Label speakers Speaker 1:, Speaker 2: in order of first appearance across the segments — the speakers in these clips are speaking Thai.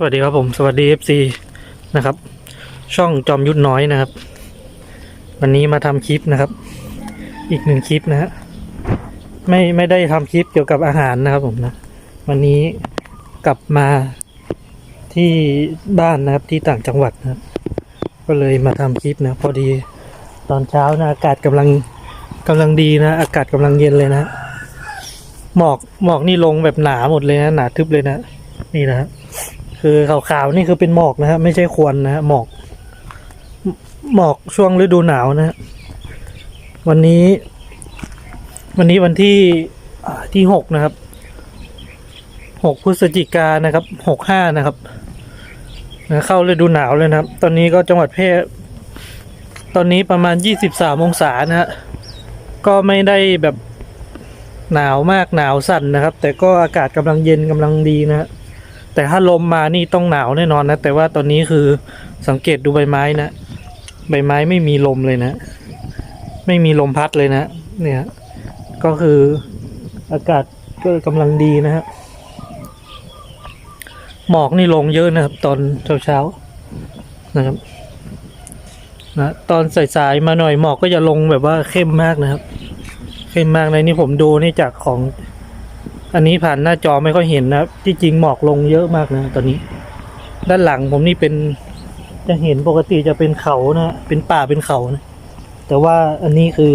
Speaker 1: สวัสดีครับผมสวัสดี FC นะครับ ช่องจอมยุทธน้อยนะครับ วันนี้มาทำคลิปนะครับ อีกหนึ่งคลิปนะฮะไม่ไม่ได้ทำคลิปเกี่ยวกับอาหารนะครับผมนะวันนี้กลับมาที่บ้านนะครับที่ต่างจังหวัดนะครับก็เลยมาทำคลิปนะพอดีตอนเช้านะอากาศกำลังกำลังดีนะ อากาศกำลังเย็นเลยนะหมอกหมอกนี่ลงแบบหนาหมดเลยนะหนาทึบเลยนะนี่นะฮะ คือขาวๆนี่คือเป็นหมอกนะฮะไม่ใช่ควันนะฮะหมอก หมอกช่วงฤดูหนาวนะฮะวันนี้ วันนี้วันที่ที่หกนะครับหกพฤศจิกานะครับหกห้านะครับนะเข้าฤดูหนาวเลยนะครับ ตอนนี้ก็จังหวัดแพชรตอนนี้ประมาณยี่สิบสามองศานะฮะก็ไม่ได้แบบหนาวมากหนาวสั่นนะครับ แต่ก็อากาศกำลังเย็นกำลังดีนะฮะ แต่ถ้าลมมานี่ต้องหนาวแน่นอนนะ แต่ว่าตอนนี้คือสังเกตดูใบไม้นะ ใบไม้ไม่มีลมเลยนะ ไม่มีลมพัดเลยนะ เนี่ย ก็คืออากาศก็กำลังดีนะฮะหมอกนี่ลงเยอะนะครับ ตอนเช้าๆนะครับนะตอนสายๆมาหน่อยหมอกก็จะลงแบบว่าเข้มมากนะครับ เข้มมากเลยนี่ผมดูนี่จากของ อันนี้ผ่านหน้าจอไม่ค่อยเห็นนะครับ ที่จริงหมอกลงเยอะมากนะตอนนี้ ด้านหลังผมนี่เป็นจะเห็นปกติจะเป็นเขานะเป็นป่าเป็นเขานะ แต่ว่าอันนี้คือ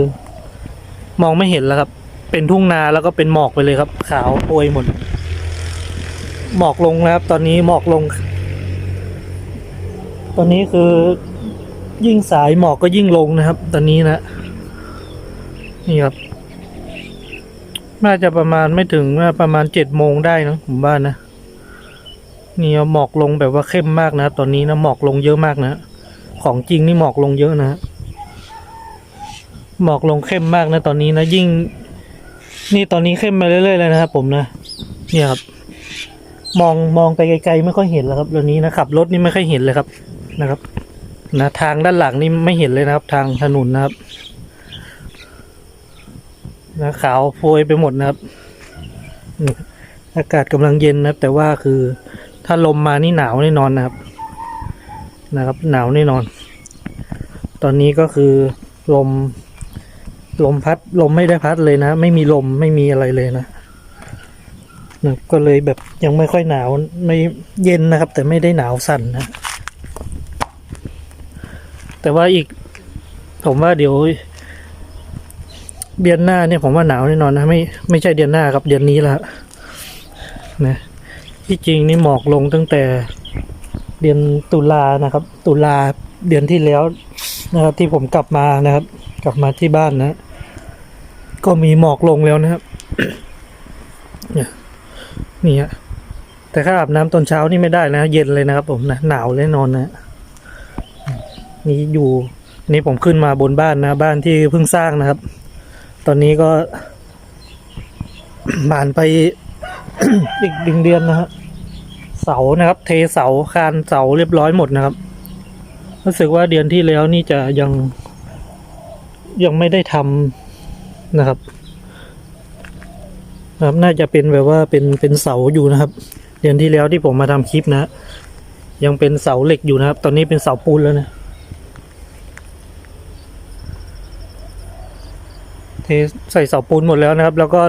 Speaker 1: มองไม่เห็นแล้วครับ เป็นทุ่งนาแล้วก็เป็นหมอกไปเลยครับ ขาวโปรยหมดหมอกลงแล้วครับ ตอนนี้หมอกลง ตอนนี้คือยิ่งสายหมอกก็ยิ่งลงนะครับ ตอนนี้นะนี่ครับ น่าจะประมาณไม่ถึงน่าประมาณเจ็ดโมงได้นะผมว่านะนี่เอาหมอกลงแบบว่าเข้มมากนะตอนนี้นะหมอกลงเยอะมากนะของจริงนี่หมอกลงเยอะนะหมอกลงเข้มมากนะตอนนี้นะยิ่ง นี่ตอนนี้เข้มมาเรื่อยๆเลยนะครับผมนะเนี่ยครับ มองมองไปไกลๆไม่ค่อยเห็นแล้วครับตอนนี้นะขับรถนี่ไม่ค่อยเห็นเลยครับนะครับนะทางด้านหลังนี่ไม่เห็นเลยนะครับ ทางถนนนะครับ นะขาวโพยไปหมดนะครับ อากาศกำลังเย็นนะครับ แต่ว่าคือถ้าลมมานี่หนาวแน่นอนนะครับ นะครับ หนาวแน่นอน ตอนนี้ก็คือลมลมพัดลมไม่ได้พัดเลยนะ ไม่มีลมไม่มีอะไรเลยนะนะก็เลยแบบยังไม่ค่อยหนาวไม่เย็นนะครับ แต่ไม่ได้หนาวสั่นนะ แต่ว่าอีก ผมว่าเดี๋ยว เดือนหน้าเนี่ยผมว่าหนาวแน่นอนนะไม่ไม่ใช่เดือนหน้าครับเดือนนี้แล้วนะที่จริงนี่หมอกลงตั้งแต่ เดือนตุลานะครับ ตุลาเดือนที่แล้วนะครับที่ผมกลับมานะครับ กลับมาที่บ้านนะ ก็มีหมอกลงแล้วนะครับเนี่ยนี่ฮะแต่ถ้าอาบน้ำตอนเช้านี่ไม่ได้นะ เย็นเลยนะครับ ผมนะหนาวแน่นอนนะนี่อยู่นี่ผมขึ้นมาบนบ้านนะ บ้านที่เพิ่งสร้างนะครับ ตอนนี้ก็ผ่านไปอีกดึงเดือนนะฮะเสานะครับ เทเสาคานเสาเรียบร้อยหมดนะครับ รู้สึกว่าเดือนที่แล้วนี่จะยัง ยังไม่ได้ทำนะครับนะครับ น่าจะเป็นแบบว่าเป็นเป็นเสาอยู่นะครับ เดือนที่แล้วที่ผมมาทำคลิปนะ ยังเป็นเสาเหล็กอยู่นะครับ ตอนนี้เป็นเสาปูนแล้วนะ เทใส่เสาปูนหมดแล้วนะครับ แล้วก็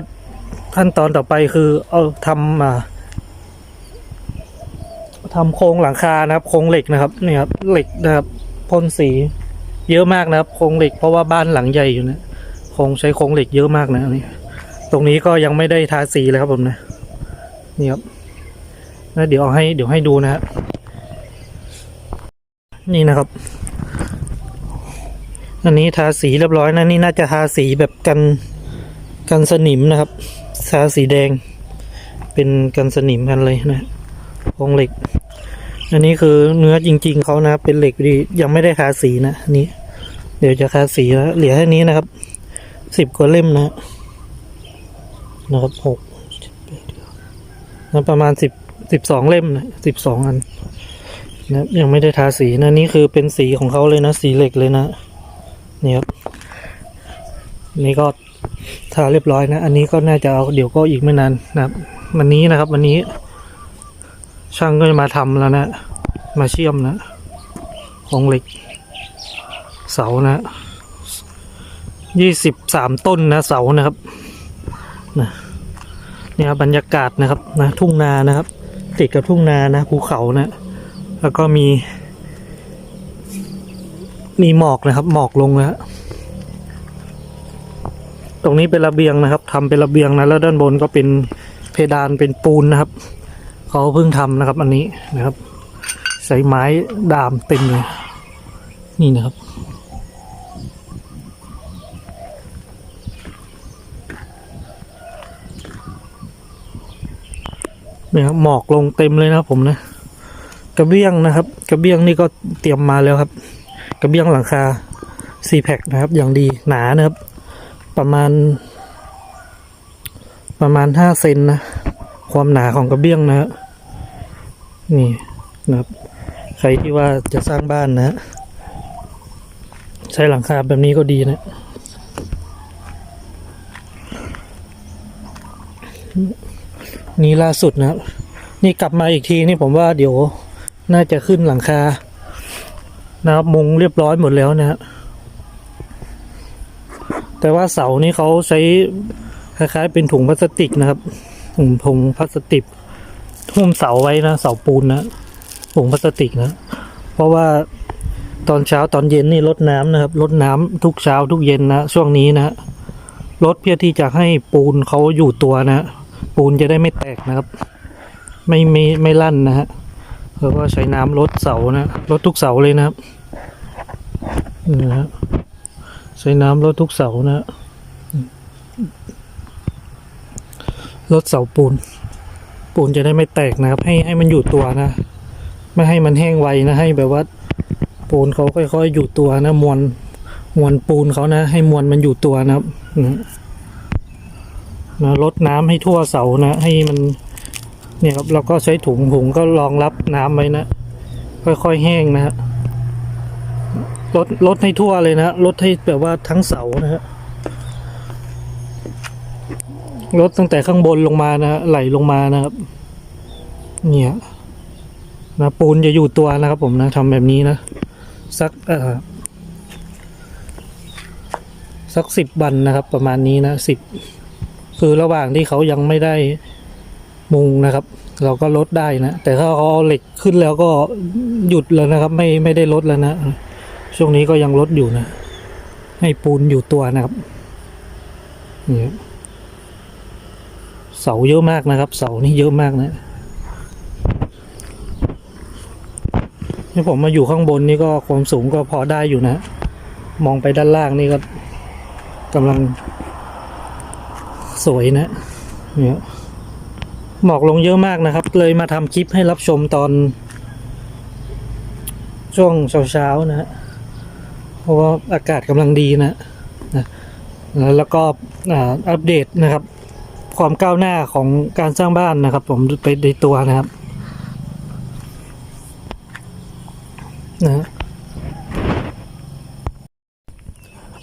Speaker 1: ขั้นตอนต่อไปคือ เอาทำอ่าทำโครงหลังคานะครับโครงเหล็กนะครับนี่ครับเหล็กนะครับพ่นสีเยอะมากนะครับโครงเหล็ก เพราะว่าบ้านหลังใหญ่อยู่นะโครงใช้โครงเหล็กเยอะมากนะนนี่ตรงนี้ก็ยังไม่ได้ทาสีเลยครับผมนะนี่ครับแล้วเดี๋ยวเอาให้เดี๋ยวให้ดูนะครับนี่นะครับ อันนี้ทาสีเรียบร้อยนะนี่น่าจะทาสีแบบกันกันสนิมนะครับ ทาสีแดง เป็นกันสนิมกันเลยนะโครงเหล็ก อันนี้คือเนื้อจริง ๆเขานะเป็นเหล็กดียังไม่ได้ทาสีนะนี้เดี๋ยวจะทาสีแล้วเหลือแค่นี้นะครับสิบกว่าเล่มนะนะครับหกแปดเก้านะประมาณสิบสิบสองเล่มนะสิบสองอันนะยังไม่ได้ทาสีนะนี่คือเป็นสีของเขาเลยนะสีเหล็กเลยนะ นี่ครับนี่ก็ทาเรียบร้อยนะ อันนี้ก็น่าจะเอาเดี๋ยวก็อีกไม่นานนะครับ วันนี้นะครับ วันนี้ ช่างก็จะมาทำแล้วนะ มาเชื่อมนะของเหล็ก เสานะยี่สิบสามต้นนะเสานะครับนะเนี่ยครับบรรยากาศนะครับนะทุ่งนานะครับ ติดกับทุ่งนานะภูเขานะ แล้วก็มี มีหมอกนะครับ หมอกลงนะฮะตรงนี้เป็นระเบียงนะครับทำเป็นระเบียงนะแล้วด้านบนก็เป็นเพดานเป็นปูนนะครับเขาเพิ่งทำนะครับ อันนี้นะครับ ใส่ไม้ดามเต็มเลยนี่นะครับเนี่ยครับหมอกลงเต็มเลยนะครับผมนะ กระเบื้องนะครับ กระเบื้องนี่ก็เตรียมมาแล้วครับ ระเบื้องหลังคาซีแพคนะครับ อย่างดีหนานะครับ ประมาณ ประมาณห้าเซนนะ ความหนาของกระเบื้องนะฮะนี่นะครับ ใครที่ว่าจะสร้างบ้านนะฮะใช้หลังคาแบบนี้ก็ดีนะนี่ล่าสุดนะครับ นี่กลับมาอีกทีนี่ผมว่าเดี๋ยวน่าจะขึ้นหลังคา นะครับมุงเรียบร้อยหมดแล้วนะฮะแต่ว่าเสานี่เขาใช้คล้ายๆ เป็นถุงพลาสติกนะครับถุงถุงพลาสติกหุ้มเสาไว้นะเสาปูนนะถุงพลาสติกนะ เพราะว่าตอนเช้าตอนเย็นนี่ลดน้ำนะครับลดน้ำทุกเช้าทุกเย็นนะช่วงนี้นะลดเพื่อที่จะให้ปูนเขาอยู่ตัวนะ ปูนจะได้ไม่แตกนะครับ ไม่ไม่ไม่ลั่นนะฮะแล้วก็ใช้น้ำลดเสานะลดทุกเสาเลยนะครับ นี่นะฮะใช้น้ำลดทุกเสานะฮะลดเสาปูน ปูนจะได้ไม่แตกนะครับ ให้ให้มันอยู่ตัวนะ ไม่ให้มันแห้งไวนะให้แบบว่า ปูนเขาค่อยๆอยู่ตัวนะ มวลมวลปูนเขานะ ให้มวลมันอยู่ตัวนะครับนะลดน้ำให้ทั่วเสานะ ให้มัน เนี่ยครับเราก็ใช้ถุงถุงก็รองรับน้ำไว้นะ ค่อยๆแห้งนะฮะ ลดลดให้ทั่วเลยนะลดให้แบบว่าทั้งเสานะฮะลดตั้งแต่ข้างบนลงมานะฮะไหลลงมานะครับ เนี่ยนะปูนจะอยู่ตัวนะครับ ผมนะทำแบบนี้นะสักเอ่อสักสิบวันนะครับ ประมาณนี้นะสิบคือระหว่างที่เขายังไม่ได้มุงนะครับ เราก็ลดได้นะ แต่ถ้าเขาเอาเหล็กขึ้นแล้วก็หยุดแล้วนะครับ ไม่ไม่ได้ลดแล้วนะ ช่วงนี้ก็ยังลดอยู่นะ ให้ปูนอยู่ตัวนะครับนี่เสาเยอะมากนะครับ เสานี่เยอะมากนะนี่ผมมาอยู่ข้างบนนี่ก็ความสูงก็พอได้อยู่นะ มองไปด้านล่างนี่ก็กำลังสวยนะเนี่ยหมอกลงเยอะมากนะครับ เลยมาทำคลิปให้รับชมตอน ช่วงเช้าๆนะฮะ เพราะว่าอากาศกำลังดีนะนะแล้วก็อัปเดตนะครับ ความก้าวหน้าของการสร้างบ้านนะครับ ผมไปในตัวนะครับนะฮะ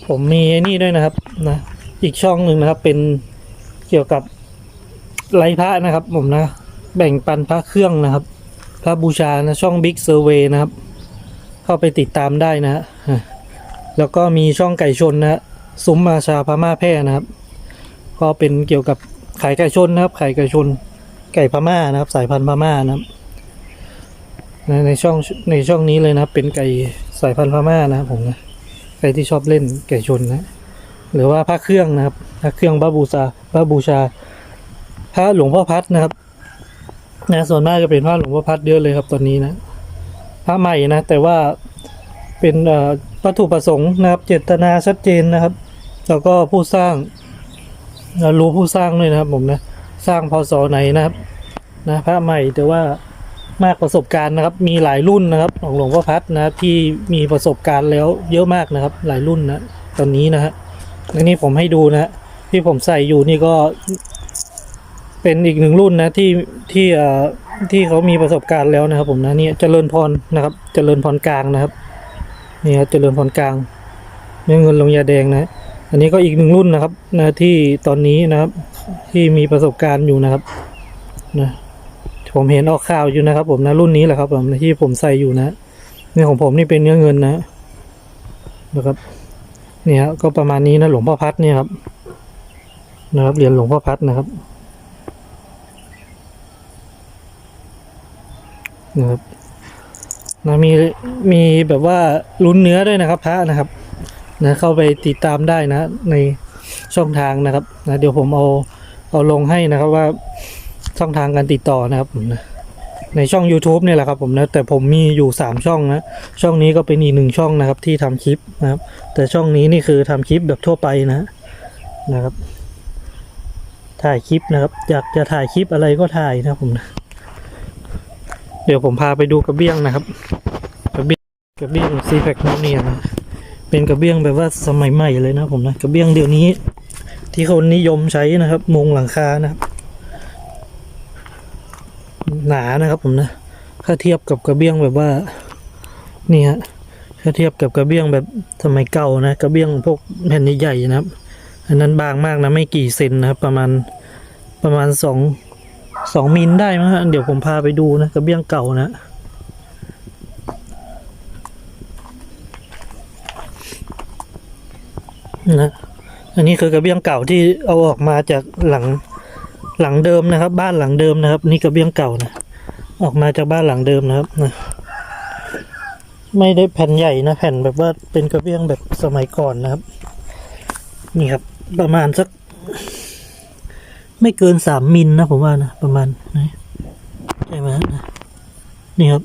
Speaker 1: ผมมีนี่ด้วยนะครับนะอีกช่องหนึ่งนะครับ เป็นเกี่ยวกับไลฟ์พระนะครับ ผมนะ แบ่งปันพระเครื่องนะครับ พระบูชานะช่อง Big Survey นะครับ เข้าไปติดตามได้นะฮะ แล้วก็มีช่องไก่ชนนะฮะซุ้มมาชาพม่าแพร่นะครับ ก็เป็นเกี่ยวกับขายไก่ชนนะครับขายไก่ชนไก่พม่านะครับ สายพันธุ์พม่านะครับในช่องในช่องนี้เลยนะครับ เป็นไก่สายพันธุ์พม่านะครับผมนะใครที่ชอบเล่นไก่ชนนะหรือว่าพระเครื่องนะครับพระเครื่องพระบูชาพระบูชาพระหลวงพ่อพัดนะครับนะส่วนมากจะเป็นพระหลวงพ่อพัดเยอะเลยครับตอนนี้นะพระใหม่นะแต่ว่าเป็นเอ่อ วัตถุประสงค์นะครับ เจตนาชัดเจนนะครับ แล้วก็ผู้สร้างรู้ผู้สร้างด้วยนะครับผมนะสร้างพศไหนนะครับนะพระใหม่แต่ว่ามากประสบการณ์นะครับ มีหลายรุ่นนะครับของหลวงพ่อพัดนะครับที่มีประสบการณ์แล้วเยอะมากนะครับ หลายรุ่นนะตอนนี้นะฮะอันนี้ผมให้ดูนะฮะที่ผมใส่อยู่นี่ก็เป็นอีกหนึ่งรุ่นนะที่ที่เอ่อที่เขามีประสบการณ์แล้วนะครับ ผมนะเนี่ยเจริญพรนะครับ เจริญพรกลางนะครับ นี่ครับเจริญพรกลางเนื้อเงินลงยาแดงนะ อันนี้ก็อีกหนึ่งรุ่นนะครับนะที่ตอนนี้นะครับ ที่มีประสบการณ์อยู่นะครับนะผมเห็นออกข่าวอยู่นะครับ ผมนะรุ่นนี้แหละครับผมที่ผมใส่อยู่นะเนี่ยของผมนี่เป็นเนื้อเงินนะนะครับ เนี่ยก็ประมาณนี้นะหลวงพ่อพัดเนี่ยครับ นะครับเหรียญหลวงพ่อพัดนะครับนะครับ นะมีมีแบบว่าลุ้นเนื้อด้วยนะครับพระนะครับนะเข้าไปติดตามได้นะในช่องทางนะครับนะเดี๋ยวผมเอาเอาลงให้นะครับว่าช่องทางการติดต่อนะครับผมนะในช่อง YouTube เนี่ยแหละครับผมนะแต่ผมมีอยู่สามช่องนะช่องนี้ก็เป็นอีกหนึ่งช่องนะครับที่ทำคลิปนะครับ แต่ช่องนี้นี่คือทำคลิปแบบทั่วไปนะนะครับ ถ่ายคลิปนะครับ อยากจะถ่ายคลิปอะไรก็ถ่ายนะครับผมนะ ดี๋ยวผมพาไปดูกระเบี้ยงนะครับ กระเบี้ยงกระเบี้ยงซีแพคโนเนียนะเป็นกระเบี้ยงแบบว่าสมัยใหม่เลยนะผมนะกระเบี้ยงเดี๋ยวนี้ ที่คนนิยมใช้นะครับ มุงหลังคานะครับ หนานะครับผมนะถ้าเทียบกับกระเบี้ยงแบบว่านี่ฮะถ้าเทียบกับกระเบี้ยงแบบสมัยเก่านะกระเบี้ยงพวกแผ่นใหญ่ๆนะครับ อันนั้นบางมากนะไม่กี่เซนนะครับ ประมาณประมาณสอง สองมิลได้มั้งฮะเดี๋ยวผมพาไปดูนะกระเบี้ยงเก่านะ นะ อันนี้คือกระเบี้ยงเก่าที่เอาออกมาจากหลังหลังเดิมนะครับ บ้านหลังเดิมนะครับ นี่กระเบี้ยงเก่านะออกมาจากบ้านหลังเดิมนะครับนะไม่ได้แผ่นใหญ่นะแผ่นแบบว่าเป็นกระเบี้ยงแบบสมัยก่อนนะครับ นี่ครับ ประมาณสัก ไม่เกินสามมิลนะผมว่านะประมาณนะใช่ไหมนี่ครับ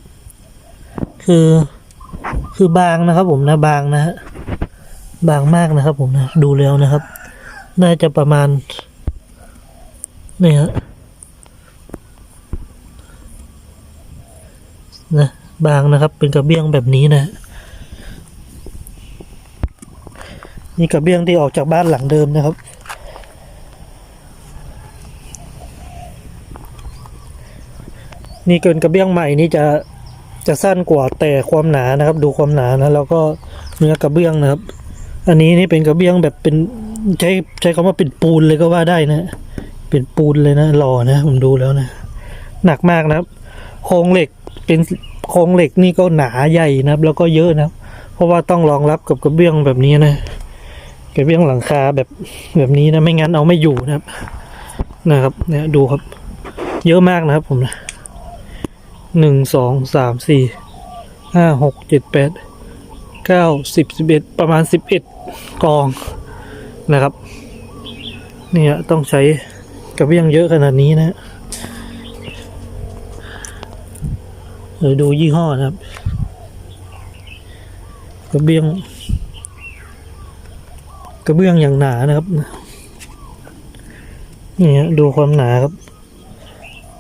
Speaker 1: คือ คือบางนะครับผมนะบางนะฮะบางมากนะครับผมนะ ดูแล้วนะครับ น่าจะประมาณนี่ฮะนะบางนะครับ เป็นกระเบี้ยงแบบนี้นะ นี่กระเบี้ยงที่ออกจากบ้านหลังเดิมนะครับ นี่เกินกระเบี้ยงใหม่นี่จะจะสั้นกว่าแต่ความหนานะครับ ดูความหนานะแล้วก็เนื้อกระเบื้องนะครับ อันนี้นี่เป็นกระเบื้องแบบเป็นใช้ใช้คำว่าเป็นปูนเลยก็ว่าได้นะ เป็นปูนเลยนะหล่อนะผมดูแล้วนะหนักมากนะครับ โครงเหล็กเป็นโครงเหล็กนี่ก็หนาใหญ่นะครับ แล้วก็เยอะนะครับ เพราะว่าต้องรองรับกับกระเบื้องแบบนี้นะกระเบื้องหลังคาแบบแบบนี้นะไม่งั้นเอาไม่อยู่นะครับ นะครับเนี่ยดูครับ เยอะมากนะครับผมนะ หนึ่งสองสามสี่ห้าหกเจ็ดแปดเก้าสิบสิบเอ็ดประมาณสิบเอ็ดกองนะครับ เนี่ยต้องใช้กระเบี้ยงเยอะขนาดนี้นะเดี๋ยวดูยี่ห้อนะครับ กระเบี้ยง กระเบื้องอย่างหนานะครับนี่ฮะดูความหนาครับ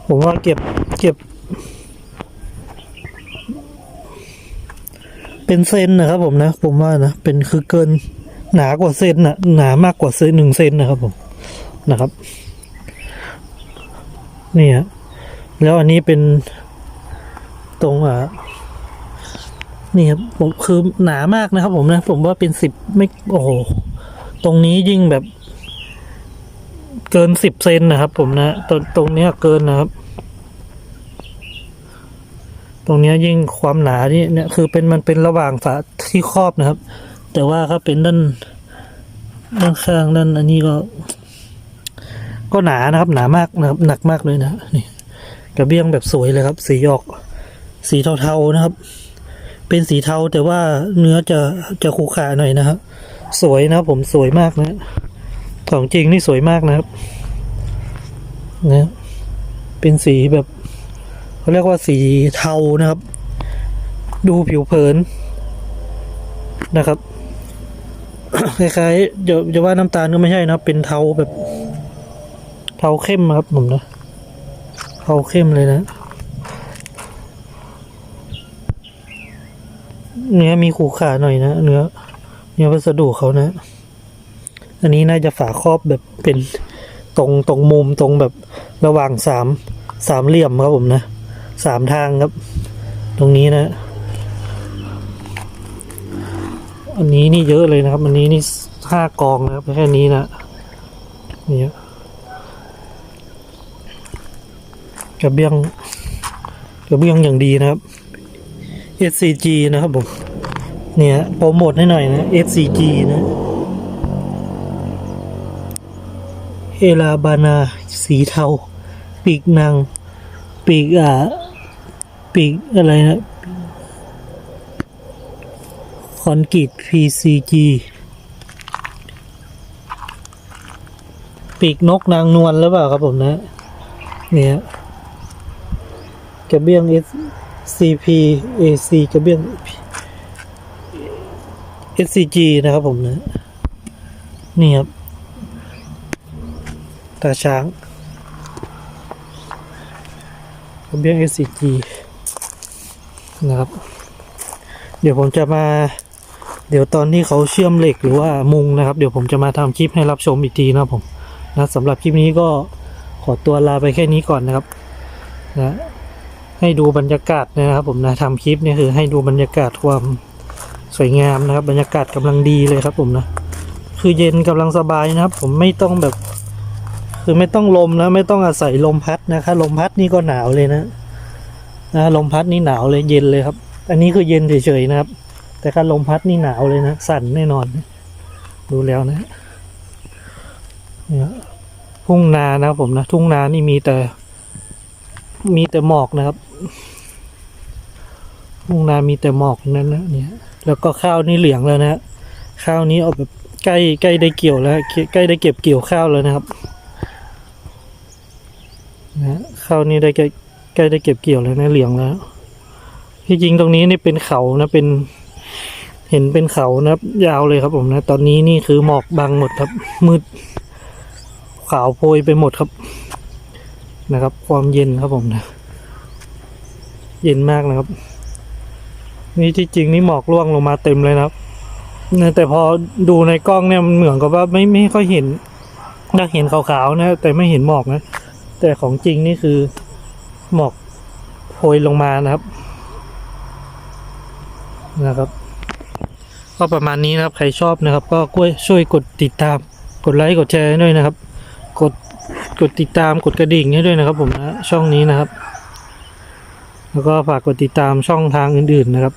Speaker 1: ผมว่าเก็บเก็บ เป็นเซนนะครับผมนะ ผมว่านะ เป็นคือเกินหนากว่าเซนนะหนามากกว่าเซนหนึ่งเซนนะครับผมนะครับนี่ฮะแล้วอันนี้เป็นตรงอะนี่ครับผมคือหนามากนะครับ ผมนะ ผมว่าเป็นสิบไม่โอ้โหตรงนี้ยิ่งแบบ เกินสิบเซนนะครับ ผมนะตรงตรงนี้เกินนะครับ ตรงนี้ยิ่งความหนานี่เนี่ยคือเป็นมันเป็นระหว่างฝาที่ครอบนะครับ แต่ว่าถ้าเป็นด้านด้านข้างด้านอันนี้ก็ ก็หนานะครับ หนามากนะครับ หนักมากเลยนะนี่กระเบี้ยงแบบสวยเลยครับ สีออก สีเทาๆนะครับ เป็นสีเทาแต่ว่าเนื้อจะจะขูขาหน่อยนะครับสวยนะผมสวยมากนะของจริงนี่สวยมากนะครับนะเป็นสีแบบ เขาเรียกว่าสีเทานะครับ ดูผิวเผินนะครับคล้ายๆจะจะว่าน้ำตาลก็ไม่ใช่นะเป็นเทาแบบเทาเข้มครับผมนะเทาเข้มเลยนะเนื้อมีขูขาหน่อยนะเนื้อเนื้อวัสดุเขานะ อันนี้น่าจะฝาครอบแบบเป็นตรงตรงมุมตรงแบบระหว่างสามสามเหลี่ยมครับผมนะ สามทางครับ ตรงนี้นะ อันนี้นี่เยอะเลยนะครับ อันนี้นี่ห้ากองนะครับแค่นี้นะนี่กระเบี้ยงกระเบื้องอย่างดีนะครับ SCG นะครับผม เนี่ยโปรโมทให้หน่อยนะ SCG นะเอลาบานา สีเทา ปีกนาง ปีกอ่า ปีกอะไรนะคอนกรีต PCG ปีกนกนางนวลหรือเปล่าครับผมนะ เนี่ยกระเบื้อง SCP AC กระเบื้อง SCG นะครับผมนะ นี่ครับ ตาช้างกระเบื้อง SCG นะครับ เดี๋ยวผมจะมา เดี๋ยวตอนที่เขาเชื่อมเหล็กหรือว่ามุงนะครับ เดี๋ยวผมจะมาทำคลิปให้รับชมอีกทีนะผมนะสำหรับคลิปนี้ก็ขอตัวลาไปแค่นี้ก่อนนะครับนะให้ดูบรรยากาศนะครับ ผมนะทำคลิปเนี่ยคือให้ดูบรรยากาศความสวยงามนะครับ บรรยากาศกำลังดีเลยครับ ผมนะคือเย็นกำลังสบายนะครับ ผมไม่ต้องแบบ คือไม่ต้องลมนะ ไม่ต้องอาศัยลมพัดนะคะลมพัดนี่ก็หนาวเลยนะ นะลมพัดนี่หนาวเลยเย็นเลยครับ อันนี้คือเย็นเฉยๆนะครับ แต่การลมพัดนี่หนาวเลยนะ สั่นแน่นอน ดูแล้วนะเนี่ยทุ่งนานะครับผมนะ ทุ่งนานี่มีแต่ มีแต่หมอกนะครับ ทุ่งนามีแต่หมอกนั้นนะเนี่ย แล้วก็ข้าวนี่เหลืองแล้วนะข้าวนี้เอาแบบใกล้ใกล้ได้เกี่ยวแล้ว ใกล้ได้เก็บเกี่ยวข้าวแล้วนะครับนะข้าวนี่ได้ ใกล้ได้เก็บเกี่ยวแล้วนะเหลืองแล้ว ที่จริงตรงนี้นี่เป็นเขานะเป็น เห็นเป็นเขานะครับ ยาวเลยครับผมนะ ตอนนี้นี่คือหมอกบังหมดครับ มืด ขาวโพยไปหมดครับ นะครับ ความเย็นครับผมนะ เย็นมากนะครับ นี่ที่จริงนี่หมอกร่วงลงมาเต็มเลยนะครับนะแต่พอดูในกล้องเนี่ยมันเหมือนกับว่าไม่ไม่ค่อยเห็นน่าเห็นขาวๆนะ แต่ไม่เห็นหมอกนะ แต่ของจริงนี่คือ หมอกโพยลงมานะครับ นะครับ ก็ประมาณนี้นะครับ ใครชอบนะครับ ก็ช่วยกดติดตาม กดไลค์กดแชร์ให้ด้วยนะครับ กดกดติดตามกดกระดิ่งให้ด้วยนะครับ ผมนะช่องนี้นะครับ แล้วก็ฝากกดติดตามช่องทางอื่น ๆนะครับ